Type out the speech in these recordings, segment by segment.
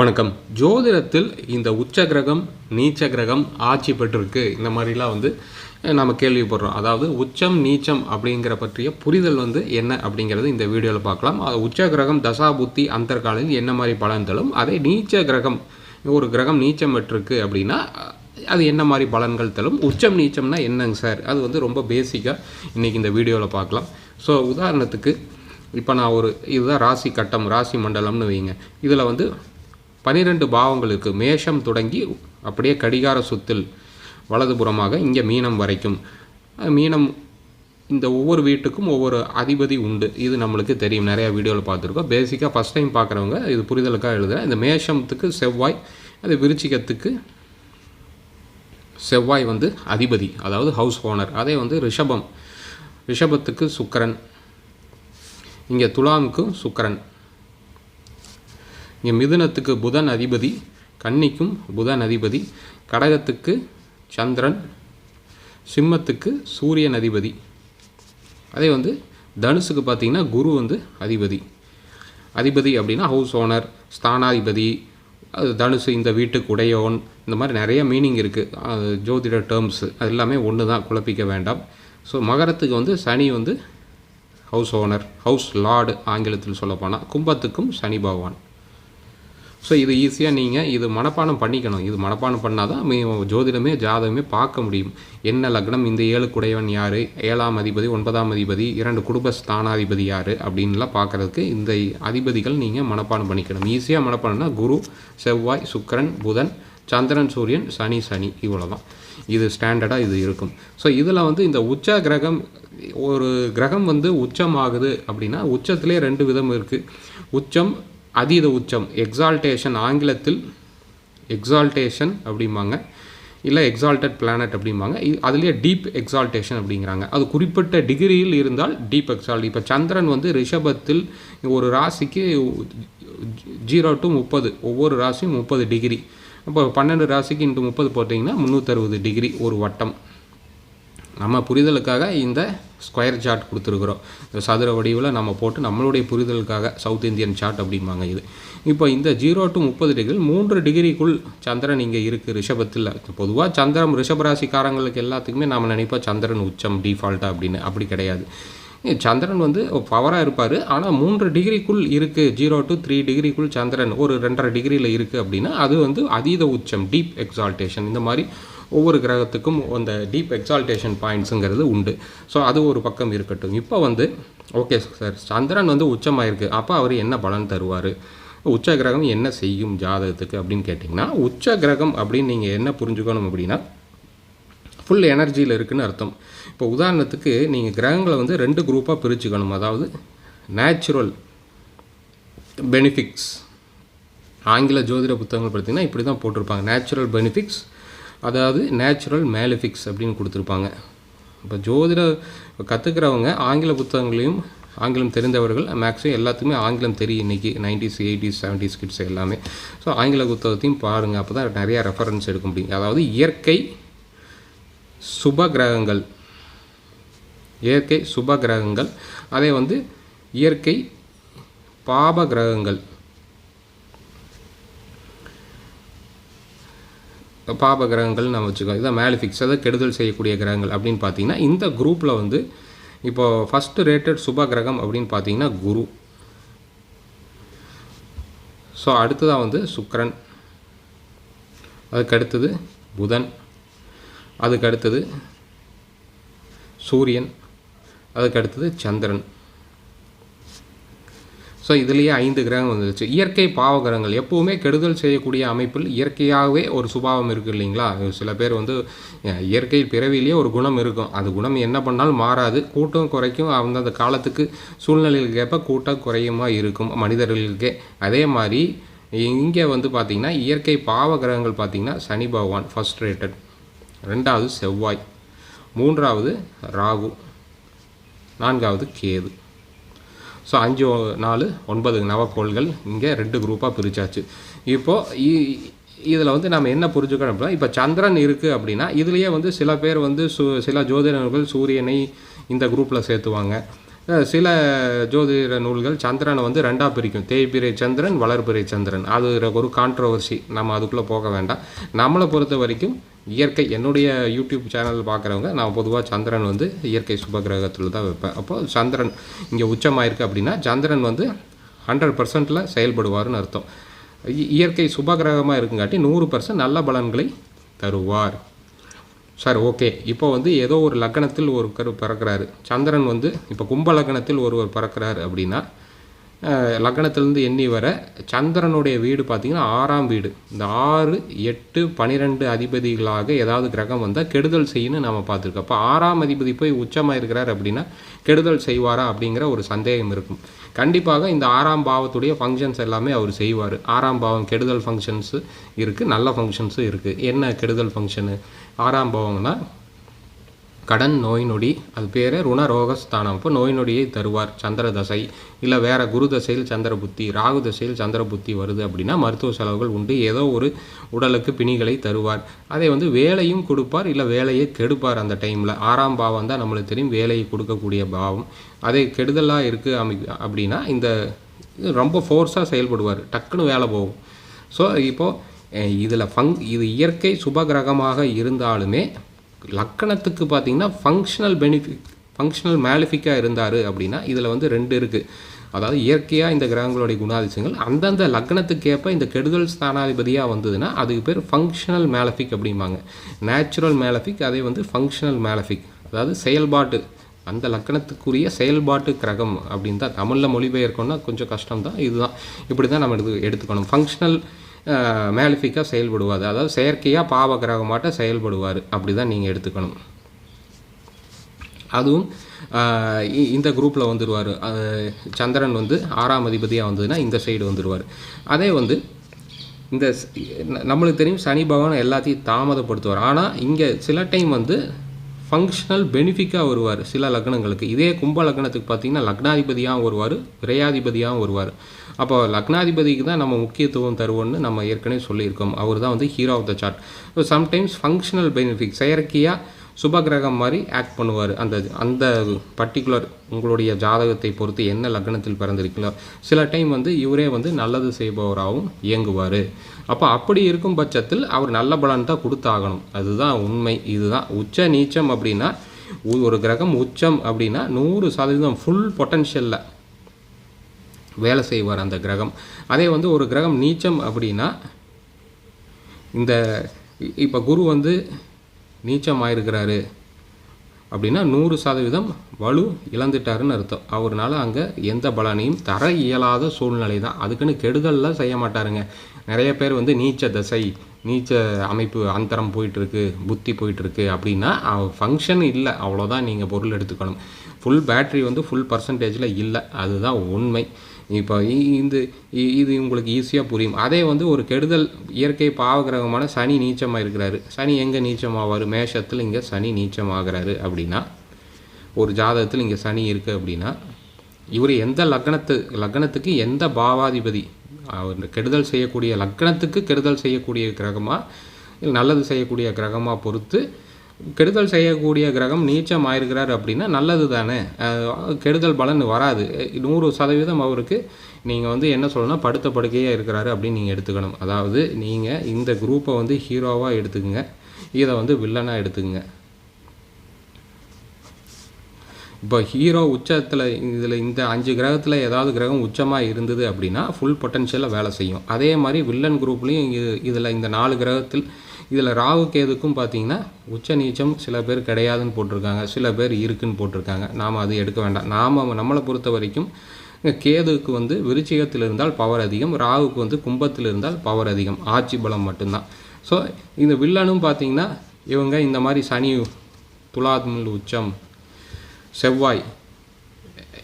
வணக்கம். ஜோதிடத்தில் இந்த உச்ச கிரகம் நீச்ச கிரகம் ஆட்சி பெற்றிருக்கு. இந்த மாதிரிலாம் வந்து நம்ம கேள்விப்படுறோம். அதாவது உச்சம் நீச்சம் அப்படிங்கிற பற்றிய புரிதல் வந்து என்ன அப்படிங்கிறது இந்த வீடியோவில் பார்க்கலாம். அது உச்ச கிரகம் தசா புத்தி அந்தர்காலில் என்ன மாதிரி பலன் தரும்? அதே நீச்ச கிரகம் ஒரு கிரகம் நீச்சம் பெற்றிருக்கு அப்படின்னா அது என்ன மாதிரி பலன்கள் தரும்? உச்சம் நீச்சம்னா என்னங்க சார்? அது வந்து ரொம்ப பேசிக்காக இன்றைக்கி இந்த வீடியோவில் பார்க்கலாம். ஸோ உதாரணத்துக்கு இப்போ நான் ஒரு இதுதான் ராசி கட்டம் ராசி மண்டலம்னு வைங்க இதில் வந்து பனிரெண்டு பாவங்கள் இருக்குது மேஷம் தொடங்கி அப்படியே கடிகார சுத்தில் வலதுபுறமாக இங்கே மீனம் வரைக்கும். மீனம் இந்த ஒவ்வொரு வீட்டுக்கும் ஒவ்வொரு அதிபதி உண்டு. இது நம்மளுக்கு தெரியும். நிறையா வீடியோவில் பார்த்துருக்கோம். பேசிக்காக ஃபஸ்ட் டைம் பார்க்குறவங்க இது புரிதலுக்காக எழுதுகிறேன் இந்த மேஷத்துக்கு செவ்வாய் அது விருச்சிகத்துக்கு செவ்வாய் வந்து அதிபதி அதாவது ஹவுஸ் ஓனர் அதே வந்து ரிஷபம். ரிஷபத்துக்கு சுக்கரன். இங்கே துலாமுக்கும் சுக்கரன். இங்கே மிதுனத்துக்கு புதன் அதிபதி கன்னிக்கும் புதன் அதிபதி கடகத்துக்கு சந்திரன் சிம்மத்துக்கு சூரியன் அதிபதி. அதே வந்து தனுசுக்கு பார்த்தீங்கன்னா குரு வந்து அதிபதி. அதிபதி அப்படின்னா ஹவுஸ் ஓனர் ஸ்தானாதிபதி அது தனுசு இந்த வீட்டுக்கு உடையோன் இந்த மாதிரி நிறைய மீனிங் இருக்குது ஜோதிட டேர்ம்ஸு அது எல்லாமே ஒன்று தான் குழப்பிக்க வேண்டாம். ஸோ மகரத்துக்கு வந்து சனி வந்து ஹவுஸ் ஓனர் ஹவுஸ் லார்டு ஆங்கிலத்தில் சொல்லப்போனால் கும்பத்துக்கும் சனி பகவான். ஸோ இது ஈஸியாக நீங்கள் இது மனப்பாடம் பண்ணிக்கணும். இது மனப்பாடம் பண்ணால் தான் ஜோதிடமே ஜாதகமே பார்க்க முடியும். என்ன லக்னம்? இந்த ஏழு குடையவன் யார்? ஏழாம் அதிபதி ஒன்பதாம் அதிபதி இரண்டு குடும்ப ஸ்தானாதிபதி யார்? அப்படின்லாம் பார்க்குறதுக்கு இந்த அதிபதிகள் நீங்கள் மனப்பாடம் பண்ணிக்கணும். ஈஸியாக மனப்பாடம்னா குரு செவ்வாய் சுக்கிரன் புதன் சந்திரன் சூரியன் சனி சனி இவ்வளோ தான் இது ஸ்டாண்டர்டாக இது இருக்கும். ஸோ இதில் வந்து இந்த உச்ச கிரகம் ஒரு கிரகம் வந்து உச்சமாகுது அப்படின்னா உச்சத்திலே ரெண்டு விதம் இருக்குது உச்சம் அதீத உச்சம் எக்ஸால்டேஷன் ஆங்கிலத்தில் எக்ஸால்டேஷன் அப்படிம்பாங்க. இல்லை எக்ஸால்டட் பிளானட் அப்படிம்பாங்க. அதுலேயே டீப் எக்ஸால்டேஷன் அப்படிங்கிறாங்க. அது குறிப்பிட்ட டிகிரியில் இருந்தால் டீப் எக்ஸால்ட் இப்போ சந்திரன் வந்து ரிஷபத்தில் ஒரு ராசிக்கு ஜீரோ டு முப்பது ஒவ்வொரு ராசியும் முப்பது டிகிரி அப்போ பன்னெண்டு ராசிக்கு இன்ட்டு முப்பது போட்டிங்கன்னா முந்நூற்றறுபது டிகிரி ஒரு வட்டம். நம்ம புரிதலுக்காக இந்த ஸ்கொயர் சார்ட் கொடுத்துருக்குறோம். இந்த சதுர வடிவில் நம்ம போட்டு நம்மளுடைய புரிதலுக்காக சவுத் இந்தியன் சார்ட் அப்படிம்பாங்க இது. இப்போ இந்த ஜீரோ டு முப்பது டிகிரி மூன்று டிகிரிக்குள் சந்திரன் இங்கே இருக்குது ரிஷபத்தில். பொதுவாக சந்திரன் ரிஷபராசிக்காரங்களுக்கு எல்லாத்துக்குமே நம்ம நினைப்போம் சந்திரன் உச்சம் டிஃபால்ட்டாக அப்படின்னு. அப்படி கிடையாது. சந்திரன் வந்து பவராக இருப்பார். ஆனால் மூன்று டிகிரிக்குள் இருக்குது ஜீரோ டு த்ரீ டிகிரிக்குள் சந்திரன் ஒரு ரெண்டரை டிகிரியில் இருக்குது அப்படின்னா அது வந்து அதீத உச்சம் டீப் எக்ஸால்டேஷன் இந்த மாதிரி ஒவ்வொரு கிரகத்துக்கும் அந்த டீப் எக்ஸால்டேஷன் பாயிண்ட்ஸுங்கிறது உண்டு. ஸோ அது ஒரு பக்கம் இருக்கட்டும். இப்போ வந்து ஓகே சார் சந்திரன் வந்து உச்சமாயிருக்கு. அப்போ அவர் என்ன பலன் தருவார்? உச்ச கிரகம் என்ன செய்யும் ஜாதகத்துக்கு அப்படின்னு கேட்டிங்கன்னா உச்ச கிரகம் அப்படின்னு நீங்கள் என்ன புரிஞ்சுக்கணும் அப்படின்னா ஃபுல் எனர்ஜியில் இருக்குதுன்னு அர்த்தம். இப்போ உதாரணத்துக்கு நீங்கள் கிரகங்களை வந்து ரெண்டு குரூப்பாக பிரிச்சுக்கணும். அதாவது நேச்சுரல் பெனிஃபிக்ஸ் ஆங்கில ஜோதிட புத்தகங்கள் பார்த்தீங்கன்னா இப்படி தான் போட்டிருப்பாங்க. நேச்சுரல் பெனிஃபிக்ஸ் அதாவது நேச்சுரல் மேலிஃபிக்ஸ் அப்படின்னு கொடுத்துருப்பாங்க. இப்போ ஜோதிட கற்றுக்கிறவங்க ஆங்கில புத்தகங்களையும் ஆங்கிலம் தெரிந்தவர்கள் மேக்ஸிமம் எல்லாத்துக்குமே ஆங்கிலம் தெரியும் இன்றைக்கி நைன்டிஸ் எயிட்டிஸ் செவன்டிஸ் கிட்ஸ் எல்லாமே. ஸோ ஆங்கில புத்தகத்தையும் பாருங்கள் அப்போ தான் நிறையா ரெஃபரன்ஸ் எடுக்க முடியும். அதாவது இயற்கை சுப கிரகங்கள். இயற்கை சுப கிரகங்கள். அதே வந்து இயற்கை பாப கிரகங்கள். பாப கிரகங்கள் நம்ம வச்சுக்கோம் இதான் மேலிஃபிக்ஸ் அதாவது கெடுதல் செய்யக்கூடிய கிரகங்கள் அப்படின்னு பார்த்தீங்கன்னா இந்த குரூப்பில் வந்து இப்போ ஃபஸ்ட்டு ரேட்டட் சுப கிரகம் அப்படின்னு பார்த்தீங்கன்னா குரு. ஸோ அடுத்ததாக வந்து சுக்கரன். அதுக்கு அடுத்தது புதன். அதுக்கு அடுத்தது சூரியன். அதுக்கு அடுத்தது சந்திரன். ஸோ இதுலேயே ஐந்து கிரகம் வந்துருச்சு. இயற்கை பாவகிரகங்கள் எப்போவுமே கெடுதல் செய்யக்கூடிய அமைப்பில் இயற்கையாகவே ஒரு சுபாவம் இருக்குது இல்லைங்களா? சில பேர் வந்து இயற்கை பிறவிலேயே ஒரு குணம் இருக்கும். அது குணம் என்ன பண்ணாலும் மாறாது. கூட்டம் குறைக்கும். அந்தந்த காலத்துக்கு சூழ்நிலைகளுக்கு ஏற்ப கூட்டம் குறையுமா இருக்கும் மனிதர்களுக்கே. அதே மாதிரி இங்கே வந்து பார்த்திங்கன்னா இயற்கை பாவகிரகங்கள் பார்த்திங்கன்னா சனி பகவான் ஃபர்ஸ்ட் ரேட்டட் ரெண்டாவது செவ்வாய். மூன்றாவது ராகு. நான்காவது கேது. ஸோ அஞ்சு நாலு ஒன்பது நவக்கோள்கள் இங்கே ரெண்டு குரூப்பாக பிரிச்சாச்சு. இப்போது இதில் வந்து நம்ம என்ன புரிஞ்சுக்கணும் அப்படின்னா இப்போ சந்திரன் இருக்குது அப்படின்னா இதுலேயே வந்து சில பேர் வந்து சு சில ஜோதிடர்கள் சூரியனை இந்த குரூப்பில் சேர்த்துவாங்க. சில ஜோதிட நூல்கள் சந்திரனை வந்து ரெண்டாக பிரிக்கும். தேய்பிரை சந்திரன் வளர்பிறை சந்திரன். அது ஒரு கான்ட்ரவர்சி நம்ம அதுக்குள்ளே போக வேண்டாம். நம்மளை பொறுத்த வரைக்கும் இயற்கை என்னுடைய யூடியூப் சேனல் பார்க்குறவங்க நான் பொதுவாக சந்திரன் வந்து இயற்கை சுபகிரகத்தில் தான் வைப்பேன். அப்போ சந்திரன் இங்கே உச்சமாயிருக்கு அப்படின்னா சந்திரன் வந்து ஹண்ட்ரட் பர்சன்ட்டில் செயல்படுவார்னு அர்த்தம். இ- இயற்கை சுபகிரகமாக இருக்குங்காட்டி நூறு பர்சன்ட் நல்ல பலன்களை தருவார். Sir okay. இப்போ வந்து ஏதோ ஒரு லக்னத்தில் ஒருத்தர் பிறக்கிறாரு. சந்திரன் வந்து இப்போ கும்ப லக்னத்தில் ஒருவர் பிறக்கிறார் அப்படின்னா லக்னத்திலிருந்து எண்ணி வர சந்திரனுடைய வீடு பார்த்திங்கன்னா ஆறாம் வீடு. இந்த ஆறு எட்டு பனிரெண்டு அதிபதிகளாக ஏதாவது கிரகம் வந்தால் கெடுதல் செய்யணும்னு நம்ம பார்த்துருக்கோம். அப்போ ஆறாம் அதிபதி போய் உச்சமாக இருக்கிறார் அப்படின்னா கெடுதல் செய்வாரா அப்படிங்கிற ஒரு சந்தேகம் இருக்கும். கண்டிப்பாக இந்த ஆறாம் பாவத்துடைய ஃபங்க்ஷன்ஸ் எல்லாமே அவர் செய்வார். ஆறாம் பாவம் கெடுதல் ஃபங்க்ஷன்ஸு இருக்குது நல்ல ஃபங்க்ஷன்ஸும் இருக்குது என்ன கெடுதல் ஃபங்க்ஷனு ஆறாம் பாவம்னா கடன் நோய் நொடி அது பேர் ருணரோகஸ்தானம் அப்போ நோய் நொடியை தருவார் சந்திர தசை இல்லை வேறு குரு தசையில் சந்திர புத்தி ராகு தசையில் சந்திர புத்தி வருது அப்படின்னா மருத்துவ செலவுகள் உண்டு. ஏதோ ஒரு உடலுக்கு பிணிகளை தருவார். அதை வந்து வேலையும் கொடுப்பார் இல்லை வேலையை கெடுப்பார் அந்த டைமில். ஆறாம் பாவம் தான் நம்மளுக்கு தெரியும் வேலையை கொடுக்கக்கூடிய பாவம். அதே கெடுதலாக இருக்குது அமை அப்படின்னா இந்த இது ரொம்ப ஃபோர்ஸாக செயல்படுவார். டக்குன்னு வேலை போகும். ஸோ இப்போது இதில் ஃபங் இது இயற்கை சுபகிரகமாக இருந்தாலுமே லக்கணத்துக்கு பார்த்தீங்கன்னா ஃபங்க்ஷனல் பெனிஃபிட் ஃபங்க்ஷனல் மேலிஃபிக்காக இருந்தார் அப்படின்னா இதில் வந்து ரெண்டு இருக்குது அதாவது இயற்கையாக இந்த கிரகங்களுடைய குணாதிசயங்கள் அந்தந்த லக்னத்துக்கேற்ப இந்த கெடுதல் ஸ்தானாதிபதியாக வந்ததுன்னா அதுக்கு பேர் ஃபங்க்ஷனல் மேலஃபிக் அப்படிம்பாங்க. நேச்சுரல் மேலஃபிக் அதே வந்து ஃபங்க்ஷனல் மேலஃபிக் அதாவது செயல்பாட்டு அந்த லக்கணத்துக்குரிய செயல்பாட்டு கிரகம் அப்படின்னு தான் தமிழில் மொழிபெயர்க்கணும்னா கொஞ்சம் கஷ்டம் தான் இதுதான். இப்படி தான் நம்ம எடுத்து எடுத்துக்கணும். ஃபங்க்ஷனல் மேலிஃபிக்காக செயல்படுவார். அதாவது செயற்கையாக பாவ கிரகமாட்ட செயல்படுவார். அப்படி தான் நீங்கள் எடுத்துக்கணும். அதுவும் இ- இந்த குரூப்பில் வந்துடுவார் சந்திரன் வந்து ஆறாம் அதிபதியாக வந்ததுன்னா இந்த சைடு வந்துடுவார் அதே வந்து இந்த நம்மளுக்கு தெரியும் சனி பகவான் எல்லாத்தையும் தாமதப்படுத்துவார். ஆனால் இங்கே சில டைம் வந்து ஃபங்க்ஷனல் பெனிஃபிக்காக வருவார் சில லக்னங்களுக்கு. இதே கும்ப லக்னத்துக்கு பார்த்தீங்கன்னா லக்னாதிபதியாகவும் வருவார் விரையாதிபதியாகவும் வருவார். அப்போ லக்னாதிபதிக்கு தான் நம்ம முக்கியத்துவம் தருவோம்னு நம்ம ஏற்கனவே சொல்லியிருக்கோம். அவர் தான் வந்து hero of the chart so sometimes functional benefit செயற்கையாக சுபகிரகம் மாதிரி ஆக்ட் பண்ணுவார். அந்த அந்த பர்டிகுலர் உங்களுடைய ஜாதகத்தை பொறுத்து என்ன லக்னத்தில் பிறந்திருக்கீங்களோ சில டைம் வந்து இவரே வந்து நல்லது செய்பவராகவும் இயங்குவார். அப்போ அப்படி இருக்கும் பட்சத்தில் அவர் நல்ல பலன் தான் கொடுத்தாகணும். அதுதான் உண்மை. இதுதான் உச்ச நீச்சம் அப்படின்னா ஒரு கிரகம் உச்சம் அப்படின்னா நூறு சதவீதம் ஃபுல் பொட்டன்ஷியலில் வேலை செய்வார் அந்த கிரகம். அதே வந்து ஒரு கிரகம் நீச்சம் அப்படின்னா இந்த இப்போ குரு வந்து நீச்சமாயிருக்கிறாரு அப்படின்னா நூறு சதவீதம் வலு இழந்துட்டாருன்னு அர்த்தம். அவர்னால அங்கே எந்த பலனையும் தர இயலாத சூழ்நிலை தான். அதுக்குன்னு கெடுதல்லாம் செய்ய மாட்டாருங்க. நிறைய பேர் வந்து நீச்ச தசை நீச்ச அமைப்பு அந்தரம் போயிட்டுருக்கு புத்தி போயிட்டுருக்கு அப்படின்னா ஃபங்க்ஷன் இல்லை. அவ்வளோதான் நீங்கள் பொருள் எடுத்துக்கணும். ஃபுல் பேட்ரி வந்து ஃபுல் பர்சன்டேஜில் இல்லை. அதுதான் உண்மை. இப்போ இந்த இது உங்களுக்கு ஈஸியாக புரியும். அதே வந்து ஒரு கெடுதல் இயற்கை பாவகிரகமான சனி நீச்சமாக இருக்கிறாரு சனி எங்கே நீச்சமாவார்? மேஷத்தில் இங்கே சனி நீச்சமாகிறாரு அப்படின்னா ஒரு ஜாதகத்தில் இங்கே சனி இருக்குது அப்படின்னா இவர் எந்த லக்னத்து லக்னத்துக்கு எந்த பாவாதிபதி அவர் கெடுதல் செய்யக்கூடிய லக்னத்துக்கு கெடுதல் செய்யக்கூடிய கிரகமாக நல்லது செய்யக்கூடிய கிரகமாக பொறுத்து கெடுதல் செய்யக்கூடிய கிரகம் நீச்சம் ஆயிருக்கிறார் அப்படின்னா நல்லது தானே கெடுதல் பலன் வராது. நூறு சதவீதம் அவருக்கு நீங்கள் வந்து என்ன சொல்லணும்னா படுத்த படுக்கையாக இருக்கிறாரு அப்படின்னு நீங்கள் எடுத்துக்கணும். அதாவது நீங்கள் இந்த குரூப்பை வந்து ஹீரோவாக எடுத்துக்கங்க. இதை வந்து வில்லனாக எடுத்துக்கங்க. இப்போ ஹீரோ உச்சத்தில் இதில் இந்த அஞ்சு கிரகத்தில் ஏதாவது கிரகம் உச்சமாக இருந்தது அப்படின்னா ஃபுல் பொட்டன்ஷியலாக வேலை செய்யும். அதே மாதிரி வில்லன் குரூப்லேயும் இது இதில் இந்த நாலு கிரகத்தில் இதில் ராகு கேதுக்கும் பார்த்தீங்கன்னா உச்ச நீச்சம் சில பேர் கிடையாதுன்னு போட்டிருக்காங்க. சில பேர் இருக்குன்னு போட்டிருக்காங்க. நாம் அது எடுக்க வேண்டாம். நாம் நம்மளை பொறுத்த வரைக்கும் கேதுக்கு வந்து விருச்சிகத்தில் இருந்தால் பவர் அதிகம் ராகுக்கு வந்து கும்பத்தில் இருந்தால் பவர் அதிகம். ஆட்சி பலம் மட்டும்தான். ஸோ இந்த வில்லனும் பார்த்தீங்கன்னா இவங்க இந்த மாதிரி சனி துலாத்மில் உச்சம் செவ்வாய்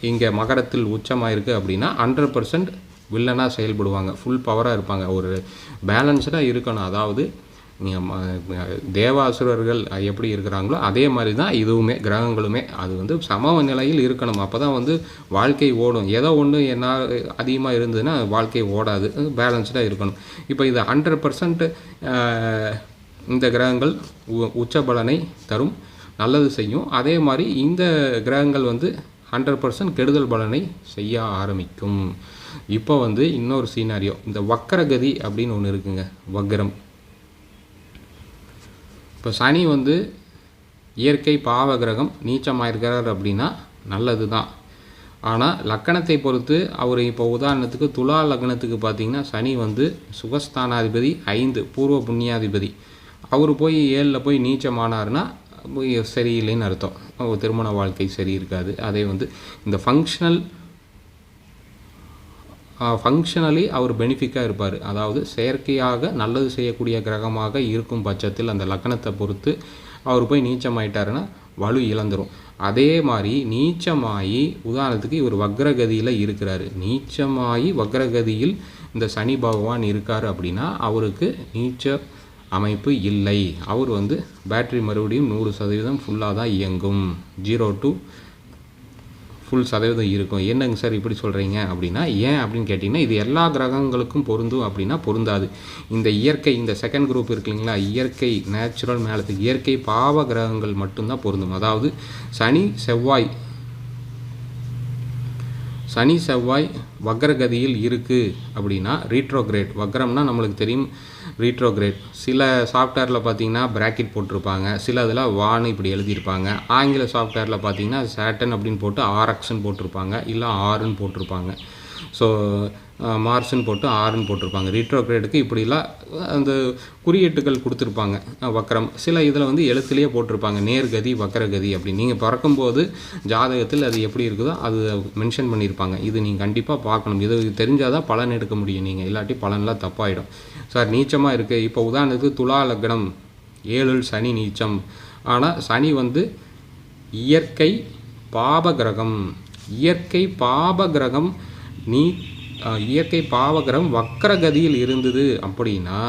இங்கே மகரத்தில் உச்சமாக இருக்குது அப்படின்னா ஹண்ட்ரட் பர்சன்ட் வில்லனாக செயல்படுவாங்க. ஃபுல் பவராக இருப்பாங்க. ஒரு பேலன்ஸ்டாக இருக்கணும். அதாவது தேவாசுரர்கள் எப்படி இருக்கிறாங்களோ அதே மாதிரி தான் இதுவுமே கிரகங்களுமே. அது வந்து சம நிலையில் இருக்கணும். அப்போ தான் வந்து வாழ்க்கை ஓடும். ஏதோ ஒன்று என்ன அதிகமாக இருந்ததுன்னா வாழ்க்கை ஓடாது. பேலன்ஸ்டாக இருக்கணும். இப்போ இது ஹண்ட்ரட் பர்சன்ட் இந்த கிரகங்கள் உ- உச்ச பலனை தரும். நல்லது செய்யும். அதே மாதிரி இந்த கிரகங்கள் வந்து ஹண்ட்ரட் பர்சன்ட் கெடுதல் பலனை செய்ய ஆரம்பிக்கும். இப்போ வந்து இன்னொரு சீனாரியோ இந்த வக்கரகதி அப்படின்னு ஒன்று இருக்குங்க. வக்ரம். இப்போ சனி வந்து இயற்கை பாவ கிரகம் நீச்சமாயிருக்கிறார் அப்படின்னா நல்லது தான் ஆனால் லக்கணத்தை பொறுத்து அவர் இப்போ உதாரணத்துக்கு துலா லக்னத்துக்கு பார்த்தீங்கன்னா சனி வந்து சுகஸ்தானாதிபதி ஐந்து பூர்வ புண்ணியாதிபதி. அவர் போய் ஏழில் போய் நீச்சமானார்னா சரியில்லைன்னு அர்த்தம். திருமண வாழ்க்கை சரி இருக்காது அதே வந்து இந்த ஃபங்க்ஷனல் ஃபங்க்ஷனலி அவர் பெனிஃபிக்காக இருப்பார். அதாவது செயற்கையாக நல்லது செய்யக்கூடிய கிரகமாக இருக்கும் பட்சத்தில் அந்த லக்கணத்தை பொறுத்து அவர் போய் நீச்சமாயிட்டாருன்னா வலு இழந்துடும் அதே மாதிரி நீச்சமாகி உதாரணத்துக்கு இவர் வக்ரகதியில் இருக்கிறாரு. நீச்சமாகி வக்ரகதியில் இந்த சனி பகவான் இருக்கார் அப்படின்னா அவருக்கு நீச்ச அமைப்பு இல்லை. அவர் வந்து பேட்டரி மறுபடியும் நூறு சதவீதம் ஃபுல்லாக தான் இயங்கும். ஜீரோ டு ஃபுல் சதவீதம் இருக்கும். என்னங்க சார் இப்படி சொல்கிறீங்க அப்படின்னா ஏன் அப்படின்னு கேட்டிங்கன்னா இது எல்லா கிரகங்களுக்கும் பொருந்தும் அப்படின்னா பொருந்தாது. இந்த இயற்கை இந்த செகண்ட் குரூப் இருக்கு இல்லைங்களா? இயற்கை நேச்சுரல் மேலத்துக்கு இயற்கை பாவ கிரகங்கள் மட்டும்தான் பொருந்தும். அதாவது சனி செவ்வாய் சனி செவ்வாய் வக்ரகதியில் இருக்குது அப்படின்னா ரீட்ரோகிரேட் வக்ரம்னா நம்மளுக்கு தெரியும் ரீட்ரோகிரேட் சில சாஃப்ட்வேரில் பார்த்தீங்கன்னா ப்ராக்கெட் போட்டிருப்பாங்க. சில இதில் வான் இப்படி எழுதியிருப்பாங்க. ஆங்கில சாஃப்ட்வேரில் பார்த்தீங்கன்னா சேட்டன் அப்படின்னு போட்டு ஆர்எக்ஸ்ன்னு போட்டிருப்பாங்க. இல்லை ஆறுன்னு போட்டிருப்பாங்க. ஸோ மார்ஸ்ன்னு போட்டு ஆர்ன்னு போட்டிருப்பாங்க. ரீட்ரோக்ரேடுக்கு இப்படிலாம் அந்த குறியீட்டுகள் கொடுத்துருப்பாங்க. வக்கரம் சில இதில் வந்து எழுத்துலேயே போட்டிருப்பாங்க. நேர்கதி வக்கரகதி அப்படி நீங்கள் பிறக்கும்போது ஜாதகத்தில் அது எப்படி இருக்குதோ அது மென்ஷன் பண்ணியிருப்பாங்க. இது நீங்கள் கண்டிப்பாக பார்க்கணும். இது தெரிஞ்சால் தான் பலன் எடுக்க முடியும் நீங்கள் இல்லாட்டி பலன்லாம் தப்பாயிடும். சார் நீச்சமாக இருக்குது இப்போ உதாரணத்துக்கு துலா லக்னம். ஏழில் சனி நீச்சம். ஆனால் சனி வந்து இயற்கை பாப கிரகம். இயற்கை பாப கிரகம் நீ இயற்கை பாவகிரகம் வக்கரகதியில் இருந்தது அப்படின்னா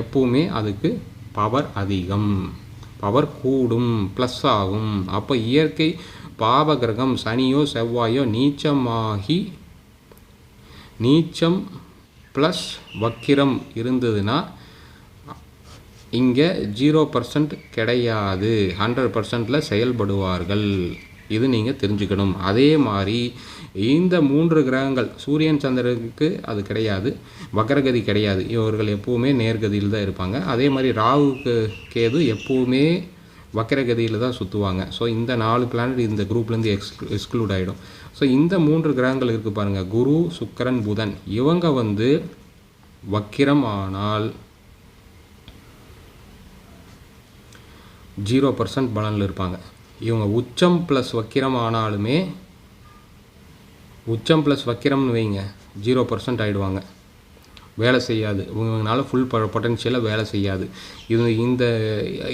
எப்பவுமே அதுக்கு பவர் அதிகம். பவர் கூடும் ப்ளஸ் ஆகும். அப்போ இயற்கை பாவகிரகம் சனியோ செவ்வாயோ நீச்சமாகி நீச்சம் ப்ளஸ் வக்கிரம் இருந்ததுன்னா இங்கே ஜீரோ பர்சன்ட் கிடையாது. ஹண்ட்ரட் பர்சன்டில் செயல்படுவார்கள். இது நீங்கள் தெரிஞ்சுக்கணும். அதே மாதிரி இந்த மூன்று கிரகங்கள் சூரியன் சந்திரனுக்கு அது கிடையாது வக்கரகதி கிடையாது. இவர்கள் எப்போவுமே நேர்கதியில் தான் இருப்பாங்க. அதே மாதிரி ராகுக்கு கேது எப்போவுமே வக்கரகதியில் தான் சுற்றுவாங்க ஸோ இந்த நாலு பிளானட் இந்த குரூப்லேருந்து எக்ஸ் எக்ஸ்க்ளூட் ஆகிடும் ஸோ இந்த மூன்று கிரகங்கள் இருக்குது பாருங்கள் குரு சுக்கரன் புதன். இவங்க வந்து வக்கிரம் ஆனால் ஜீரோ பர்சன்ட் பலனில் இருப்பாங்க. இவங்க உச்சம் ப்ளஸ் வக்கிரம் ஆனாலுமே உச்சம் ப்ளஸ் வக்கிரம்னு வைங்க. ஜீரோ பர்சன்ட் ஆகிடுவாங்க வேலை செய்யாது. இவங்களால ஃபுல் பொட்டன்ஷியலாக வேலை செய்யாது. இது இந்த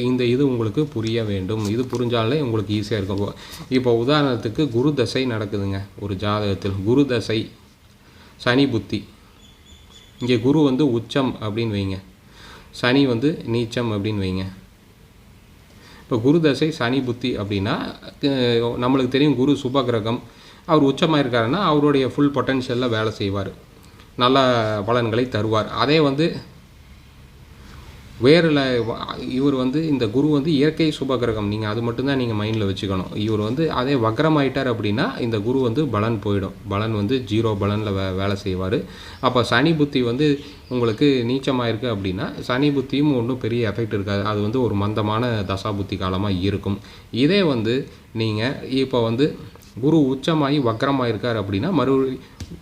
இந்த இது உங்களுக்கு புரிய வேண்டும். இது புரிஞ்சாலே உங்களுக்கு ஈஸியாக இருக்கும். இப்போ உதாரணத்துக்கு குரு தசை நடக்குதுங்க. ஒரு ஜாதகத்தில் குரு தசை சனி புத்தி. இங்கே குரு வந்து உச்சம் அப்படின்னு வைங்க. சனி வந்து நீச்சம் அப்படின்னு வைங்க. இப்போ குரு தசை சனி புத்தி அப்படின்னா நம்மளுக்கு தெரியும் குரு சுப கிரகம். அவர் உச்சமாக இருக்காருன்னா அவருடைய ஃபுல் பொட்டன்ஷியலில் வேலை செய்வார். நல்ல பலன்களை தருவார். அதே வந்து வேறு இவர் வந்து இந்த குரு வந்து இயற்கை சுபகிரகம். நீங்கள் அது மட்டும்தான் நீங்கள் மைண்டில் வச்சுக்கணும். இவர் வந்து அதே வக்ரம் ஆயிட்டார் அப்படின்னா இந்த குரு வந்து பலன் போயிடும். பலன் வந்து ஜீரோ பலனில் வே வேலை செய்வார். அப்போ சனி புத்தி வந்து உங்களுக்கு நீச்சமாக இருக்குது அப்படின்னா சனி புத்தியும் ஒன்றும் பெரிய எஃபெக்ட் இருக்காது. அது வந்து ஒரு மந்தமான தசா புத்தி காலமாக இருக்கும். இதே வந்து நீங்கள் இப்போ வந்து குரு உச்சமாகி வக்ரமாக இருக்கார் அப்படின்னா மறுபடி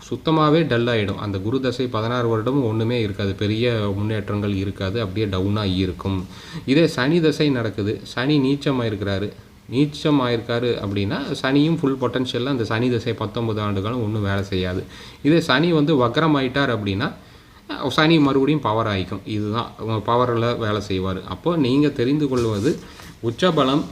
சுத்தமாகவே டல் ஆகிடும் அந்த குரு தசை பதினாறு வருடமும் ஒன்றுமே இருக்காது. பெரிய முன்னேற்றங்கள் இருக்காது. அப்படியே டவுனாக இருக்கும். இதே சனி தசை நடக்குது. சனி நீச்சமாக இருக்கிறாரு நீச்சம் ஆயிருக்காரு அப்படின்னா சனியும் ஃபுல் பொட்டன்ஷியலில் அந்த சனி தசை பத்தொன்பது ஆண்டுகளும் ஒன்றும் வேலை செய்யாது. இதே சனி வந்து வக்ரம் ஆயிட்டார் அப்படின்னா சனி மறுபடியும் பவர் ஆகிக்கும். இதுதான். பவரில் வேலை செய்வார். அப்போ நீங்கள் தெரிந்து கொள்வது உச்சபலம்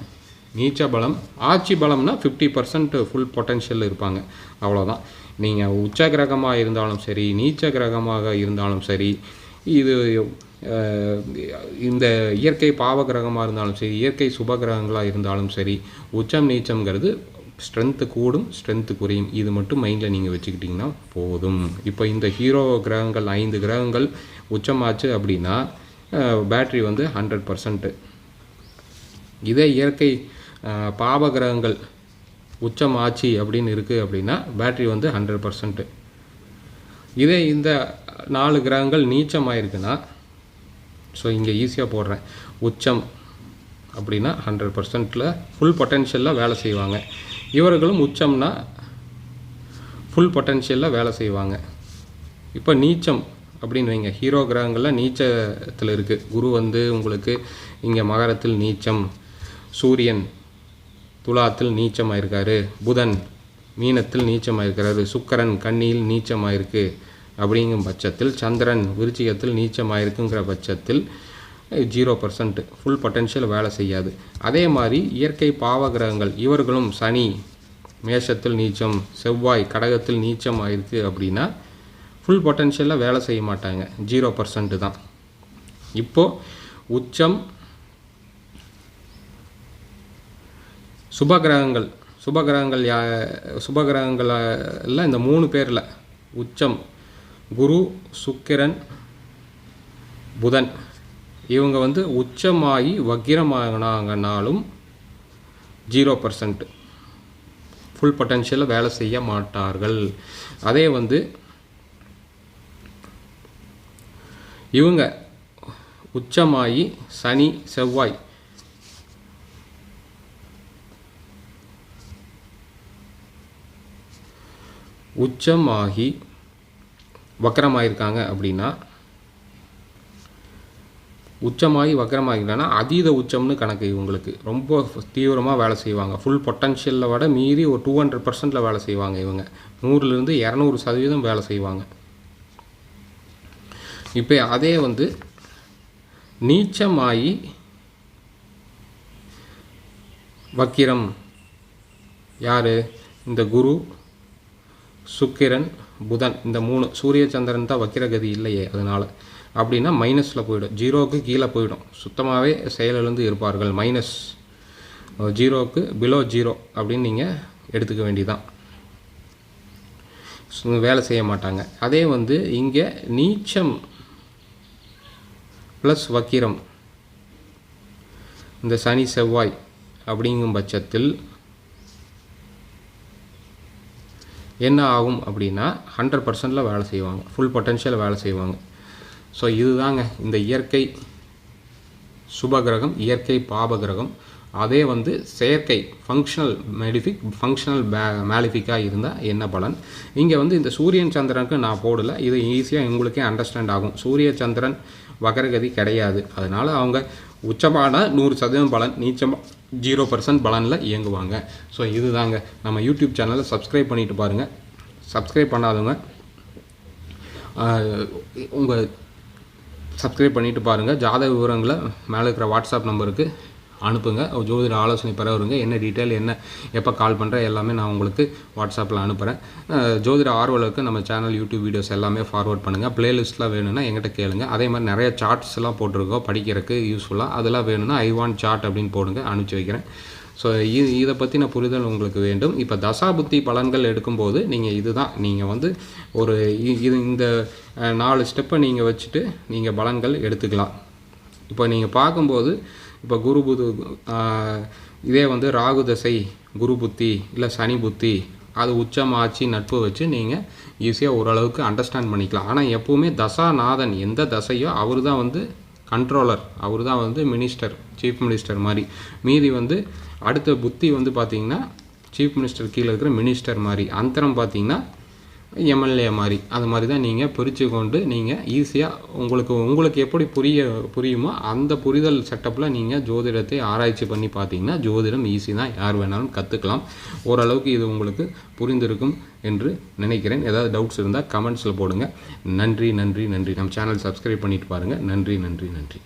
நீச்ச பலம் ஆட்சி பலம்னா ஃபிஃப்டி பர்சன்ட் ஃபுல் பொட்டன்ஷியல் இருப்பாங்க. அவ்வளோதான் நீங்கள் உச்ச கிரகமாக இருந்தாலும் சரி நீச்ச கிரகமாக இருந்தாலும் சரி இது இந்த இயற்கை பாவ கிரகமாக இருந்தாலும் சரி இயற்கை சுப கிரகங்களாக இருந்தாலும் சரி உச்சம் நீச்சம்ங்கிறது ஸ்ட்ரென்த்து கூடும் ஸ்ட்ரென்த்து குறையும். இது மட்டும் மைண்டில் நீங்கள் வச்சுக்கிட்டிங்கன்னா போதும். இப்போ இந்த ஹீரோ கிரகங்கள் ஐந்து கிரகங்கள் உச்சமாச்சு அப்படின்னா பேட்ரி வந்து ஹண்ட்ரட் பர்சன்ட்டு இதே இயற்கை பாபகிரகங்கள் கிரகங்கள் உச்சம் ஆச்சு அப்படின்னு இருக்குது அப்படின்னா பேட்ரி வந்து ஹண்ட்ரட் பர்சன்ட்டு இதே இந்த நாலு கிரகங்கள் நீச்சமாயிருக்குன்னா ஸோ இங்கே ஈஸியாக போடுறேன். உச்சம் அப்படின்னா ஹண்ட்ரட் பர்சன்ட்டில் ஃபுல் பொட்டென்ஷியலில் வேலை செய்வாங்க. இவர்களும் உச்சம்னா ஃபுல் பொட்டென்ஷியலில் வேலை செய்வாங்க. இப்போ நீச்சம் அப்படின்னு வைங்க. ஹீரோ கிரகங்களில் நீச்சத்தில் இருக்குது குரு வந்து உங்களுக்கு இங்கே மகரத்தில் நீச்சம் சூரியன் துலாத்தில் நீச்சமாயிருக்காரு. புதன் மீனத்தில் நீச்சமாயிருக்கிறாரு. சுக்கரன் கண்ணியில் நீச்சமாயிருக்கு அப்படிங்கும் பட்சத்தில் சந்திரன் விருச்சிகத்தில் நீச்சமாயிருக்குங்கிற பட்சத்தில் ஜீரோ பர்சன்ட் ஃபுல் பொட்டென்ஷியல் வேலை செய்யாது. அதே மாதிரி இயற்கை பாவ கிரகங்கள் இவர்களும் சனி மேஷத்தில் நீச்சம் செவ்வாய் கடகத்தில் நீச்சம் ஆயிருக்கு அப்படின்னா ஃபுல் பொட்டென்ஷியலில் வேலை செய்ய மாட்டாங்க. ஜீரோ பர்சன்ட்டு தான். இப்போது உச்சம் சுபகிரகங்கள் சுபகிரகங்கள் யா சுபகிரகங்களில் இந்த மூணு பேரில். உச்சம் குரு சுக்கிரன் புதன். இவங்க வந்து உச்சமாகி வக்கிரமாகினாங்கனாலும் ஜீரோ பர்சன்ட். ஃபுல் பொட்டன்ஷியலில் வேலை செய்ய மாட்டார்கள். அதே வந்து இவங்க உச்சமாகி சனி செவ்வாய் உச்சமாகி வக்கரமாயிருக்காங்க அப்படின்னா உச்சமாகி வக்கரமாகிட்டானா அதீத உச்சம்னு கணக்கு இவங்களுக்கு. ரொம்ப தீவிரமாக வேலை செய்வாங்க. ஃபுல் பொட்டன்ஷியலில் விட மீறி ஒரு டூ ஹண்ட்ரட் பர்சன்டில் வேலை செய்வாங்க இவங்க. நூறுலேருந்து இரநூறு சதவீதம் வேலை செய்வாங்க. இப்போ அதே வந்து நீச்சமாயி வக்கிரம். யார்? இந்த குரு. சுக்கிரன் புதன் இந்த மூணு சூரிய சந்திரன் தான் வக்கிரகதி இல்லையே அதனால். அப்படின்னா மைனஸில் போயிடும். ஜீரோவுக்கு கீழே போயிடும். சுத்தமாகவே செயலிழந்து இருப்பார்கள். மைனஸ் ஜீரோவுக்கு பிலோ ஜீரோ அப்படின்னு நீங்கள் எடுத்துக்க வேண்டியதான் வேலை செய்ய மாட்டாங்க. அதே வந்து இங்கே நீச்சம் ப்ளஸ் வக்கிரம். இந்த சனி செவ்வாய் அப்படிங்கும் பட்சத்தில் என்ன ஆகும் அப்படின்னா ஹண்ட்ரட் பர்சன்டில் வேலை செய்வாங்க. ஃபுல் பொட்டென்ஷியல் வேலை செய்வாங்க. ஸோ இதுதாங்க. இந்த இயற்கை சுபகிரகம் இயற்கை பாபகிரகம். அதே வந்து செயற்கை ஃபங்க்ஷனல் மெடிஃபிக் ஃபங்க்ஷனல் பே மேலிஃபிக்காக இருந்தால் என்ன பலன்? இங்கே வந்து இந்த சூரியன் சந்திரனுக்கு நான் போடலை. இது ஈஸியாக உங்களுக்கே அண்டர்ஸ்டாண்ட் ஆகும். சூரிய சந்திரன் வகரகதி கிடையாது. அதனால் அவங்க உச்சமான நூறு சதவீதம் பலன் நீச்சமாக ஜீரோ பர்சன்ட் பலனில் இயங்குவாங்க. ஸோ இதுதாங்க. நம்ம யூடியூப் சேனலை சப்ஸ்கிரைப் பண்ணிட்டு பாருங்கள் சப்ஸ்கிரைப் பண்ணாதவங்க உங்கள் சப்ஸ்கிரைப் பண்ணிவிட்டு பாருங்கள் ஜாதக விவரங்களை மேலே இருக்கிற வாட்ஸ்அப் நம்பருக்கு அனுப்புங்க. ஜோதிட ஆலோசனை பெற வருங்க. என்ன டீட்டெயில் என்ன எப்போ கால் பண்ணுற எல்லாமே நான் உங்களுக்கு வாட்ஸ்அப்பில் அனுப்புகிறேன் ஜோதிட ஆர்வலருக்கு நம்ம சேனல் யூடியூப் வீடியோஸ் எல்லாமே ஃபார்வர்ட் பண்ணுங்கள் பிளேலிஸ்ட்லாம் வேணும்னா எங்கிட்ட கேளுங்க. அதே மாதிரி நிறைய சார்ட்ஸ்லாம் போட்டிருக்கோம். படிக்கிறதுக்கு யூஸ்ஃபுல்லாக அதெல்லாம் வேணும்னா ஐ வாண்ட் சார்ட் அப்படின்னு போடுங்க. அனுப்பிச்சி வைக்கிறேன். ஸோ இது இதை பற்றின புரிதல் உங்களுக்கு வேண்டும். இப்போ தசாபுத்தி பலன்கள் எடுக்கும்போது நீங்கள் இதுதான். நீங்கள் வந்து ஒரு இது இந்த நாலு ஸ்டெப்பை நீங்கள் வச்சுட்டு நீங்கள் பலன்கள் எடுத்துக்கலாம். இப்போ நீங்கள் பார்க்கும்போது இப்போ குரு புது இதே வந்து ராகு தசை குரு புத்தி இல்லை சனி புத்தி அது உச்சம் ஆட்சி நட்பு வச்சு நீங்கள் ஈஸியாக ஓரளவுக்கு அண்டர்ஸ்டாண்ட் பண்ணிக்கலாம். ஆனால் எப்போவுமே தசாநாதன் எந்த தசையோ அவர் தான் வந்து கண்ட்ரோலர் அவர் தான் வந்து மினிஸ்டர் சீஃப் மினிஸ்டர் மாதிரி. மீதி வந்து அடுத்த புத்தி வந்து பார்த்திங்கன்னா சீஃப் மினிஸ்டர் கீழே இருக்கிற மினிஸ்டர் மாதிரி. அந்தரம் பார்த்திங்கன்னா எம்எல்ஏ மாதிரி. அது மாதிரி தான் நீங்கள் பிரித்து கொண்டு நீங்கள் ஈஸியாக உங்களுக்கு உங்களுக்கு எப்படி புரிய புரியுமோ அந்த புரிதல் செட்டப்பில் நீங்கள் ஜோதிடத்தை ஆராய்ச்சி பண்ணி பார்த்தீங்கன்னா ஜோதிடம் ஈஸி தான். யார் வேணாலும் கற்றுக்கலாம் ஓரளவுக்கு இது உங்களுக்கு புரிந்திருக்கும் என்று நினைக்கிறேன். ஏதாவது டவுட்ஸ் இருந்தால் கமெண்ட்ஸில் போடுங்க. நன்றி நன்றி நன்றி. நம்ம சேனல் சப்ஸ்கிரைப் பண்ணிட்டு பாருங்கள் நன்றி நன்றி நன்றி.